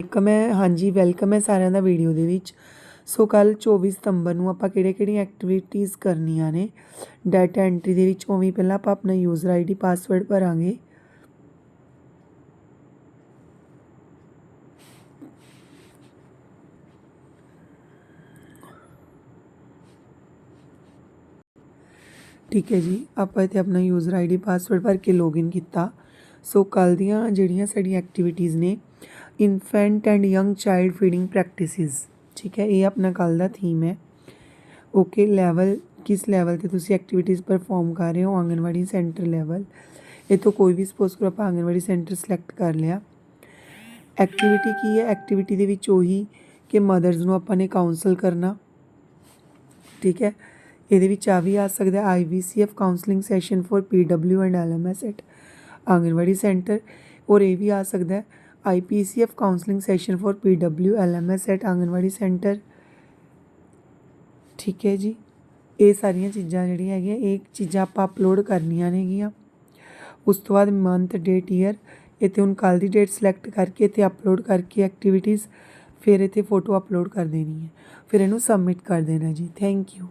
Welcome ਹੈ, ਹਾਂਜੀ welcome ਹੈ ਸਾਰਿਆਂ ਦਾ ਵੀਡੀਓ ਦੇ ਵਿੱਚ। ਸੋ ਕੱਲ 24 ਸਤੰਬਰ ਨੂੰ ਆਪਾਂ ਕਿਹੜੇ ਕਿਹੜੀਆਂ ਐਕਟੀਵਿਟੀਜ਼ ਕਰਨੀਆਂ ਨੇ? ਡਾਟਾ ਐਂਟਰੀ ਦੇ ਵਿੱਚ ਉਵੇਂ ਪਹਿਲਾਂ ਆਪਾਂ ਆਪਣਾ ਯੂਜ਼ਰ ਆਈਡੀ ਪਾਸਵਰਡ ਭਰਾਂਗੇ। ਠੀਕ ਹੈ ਜੀ, ਆਪਾਂ ਇੱਥੇ ਆਪਣਾ ਯੂਜ਼ਰ ਆਈਡੀ ਪਾਸਵਰਡ ਭਰ ਕੇ ਲੌਗਇਨ ਕੀਤਾ। ਸੋ ਕੱਲ ਦੀਆਂ ਜਿਹੜੀਆਂ ਸਾਡੀਆਂ ਐਕਟੀਵਿਟੀਜ਼ ਨੇ infant and young child feeding practices ਠੀਕ ਹੈ, ਇਹ ਆਪਣਾ ਕੱਲ ਦਾ ਥੀਮ ਹੈ। ਓਕੇ ਲੈਵਲ ਕਿਸ ਲੈਵਲ ਤੇ ਤੁਸੀਂ ਐਕਟੀਵਿਟੀਜ਼ ਪਰਫਾਰਮ ਕਰ ਰਹੇ ਹੋ? ਆਂਗਨਵਾੜੀ ਸੈਂਟਰ ਲੈਵਲ ਇਹ ਤੋਂ ਕੋਈ ਵੀ ਸਪੋਜ਼ ਕਰੋ ਆਪਾਂ ਆਂਗਨਵਾੜੀ ਸੈਂਟਰ ਸਿਲੈਕਟ ਕਰ ਲਿਆ। ਐਕਟੀਵਿਟੀ ਕੀ ਹੈ? ਐਕਟੀਵਿਟੀ ਦੇ ਵਿੱਚ ਉਹੀ ਕਿ ਮਦਰਸ ਨੂੰ ਆਪਾਂ ਨੇ ਕਾਉਂਸਲ ਕਰਨਾ। ਠੀਕ ਹੈ, ਇਹਦੇ ਵਿੱਚ ਆ ਵੀ ਆ ਸਕਦਾ IVCF counselling session for PW and LMS at Anganwadi centre, ਔਰ ਇਹ ਵੀ ਆ ਸਕਦਾ IPCF counselling session for PW LMS at Anganwadi centre. ਠੀਕ ਹੈ ਜੀ। ਇਹ ਸਾਰੀਆਂ ਚੀਜ਼ਾਂ ਜਿਹੜੀਆਂ ਹੈਗੀਆਂ, ਇਹ ਚੀਜ਼ਾਂ ਆਪਾਂ ਅਪਲੋਡ ਕਰਨੀਆਂ ਨੇਗੀਆਂ। ਉਸ ਤੋਂ ਬਾਅਦ ਮੰਥ ਡੇਟ ਈਅਰ ਇੱਥੇ ਹੁਣ ਕੱਲ ਦੀ ਡੇਟ ਸਿਲੈਕਟ ਕਰਕੇ ਇੱਥੇ ਅਪਲੋਡ ਕਰਕੇ ਐਕਟੀਵਿਟੀਜ਼ ਫਿਰ ਇੱਥੇ ਫੋਟੋ ਅਪਲੋਡ ਕਰ ਦੇਣੀ ਹੈ। ਫਿਰ ਇਹਨੂੰ ਸਬਮਿਟ ਕਰ ਦੇਣਾ ਜੀ। Thank you